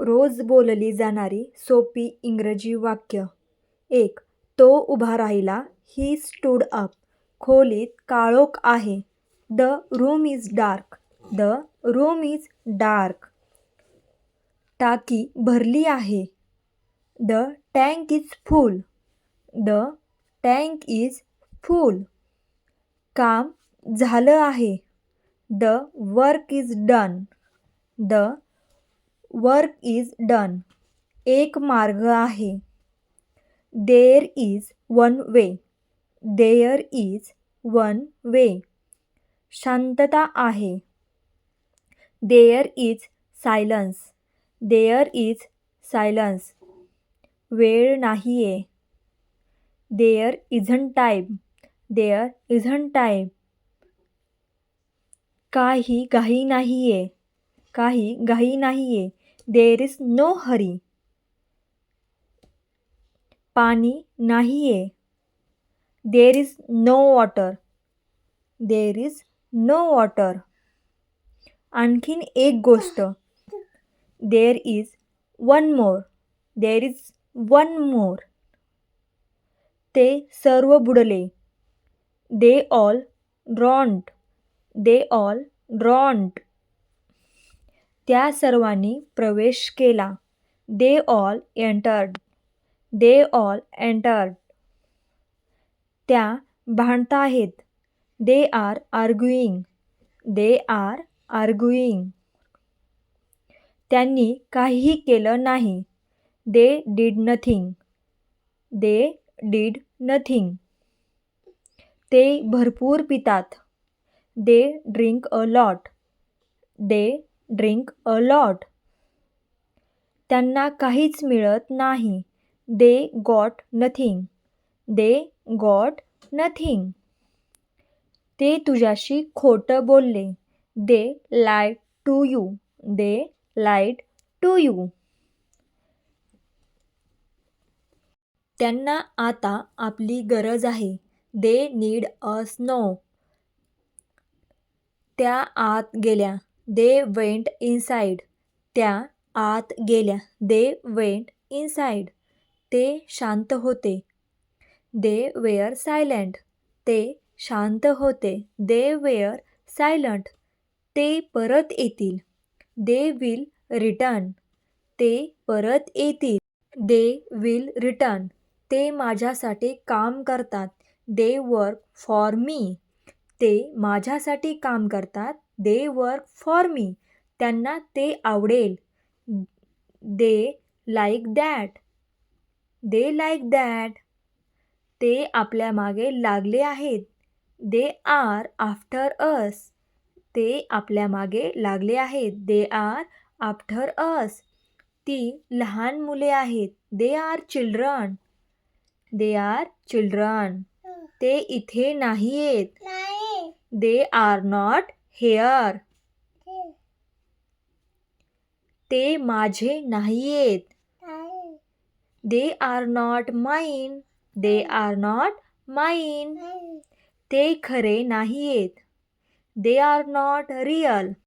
रोज बोलली जाणारी सोपी इंग्रजी वाक्य. एक तो उभा राहिला ही स्टूड अप खोलीत काळोख आहे. The room is dark the room is dark टाकी भरली आहे. The tank is full the tank is full काम झालं आहे. The work is done the work is done एक मार्ग आहे. There is one way there is one way शांतता आहे. There is silence there is silence वेळ नाही आहे there isn't time there isn't time काही घाई नाही आहे काही घाई नाही आहे देअर इज नो हरी. पाणी नाही आहे there is no water. There is no water. आणखीन एक गोष्ट. There is one more. There is one more. ते सर्व बुडले. दे ऑल ड्रॉन्ट दे ऑल ड्रॉन्ट त्या सर्वांनी प्रवेश केला. They all entered. They all entered. त्या भांडताहेत they are arguing. They are arguing. त्यांनी काहीही केलं नाही. They did nothing. They did nothing. ते भरपूर पितात. They drink a lot. They drink a lot त्यांना काहीच मिळत नाही. They got nothing they got nothing ते तुझ्याशी खोटं बोलले. They lied to you they lied to you त्यांना आता आपली गरज आहे. दे नीड अ स्नो त्या आत गेल्या. दे वेंट इनसाईड त्या आत गेल्या. दे वेंट इनसाईड ते शांत होते. They were silent. ते शांत होते. They were silent. ते परत येतील. They will return. ते परत येतील. They will return. ते माझ्यासाठी काम करतात. They work for me. ते माझ्यासाठी काम करतात. They work for me. त्यांना ते आवडेल. They like that. They like that. ते आपल्या मागे लागले आहेत. They are after us. ते आपल्या मागे लागले आहेत. They are after us. ती लहान मुले आहेत. They are children. They are children. ते इथे नाही. आहेत दे आर नॉट हेअर. ते. माझे नाही. आहेत they are not mine they are not mine ते खरे नाही आहेत दे आर नॉट रिअल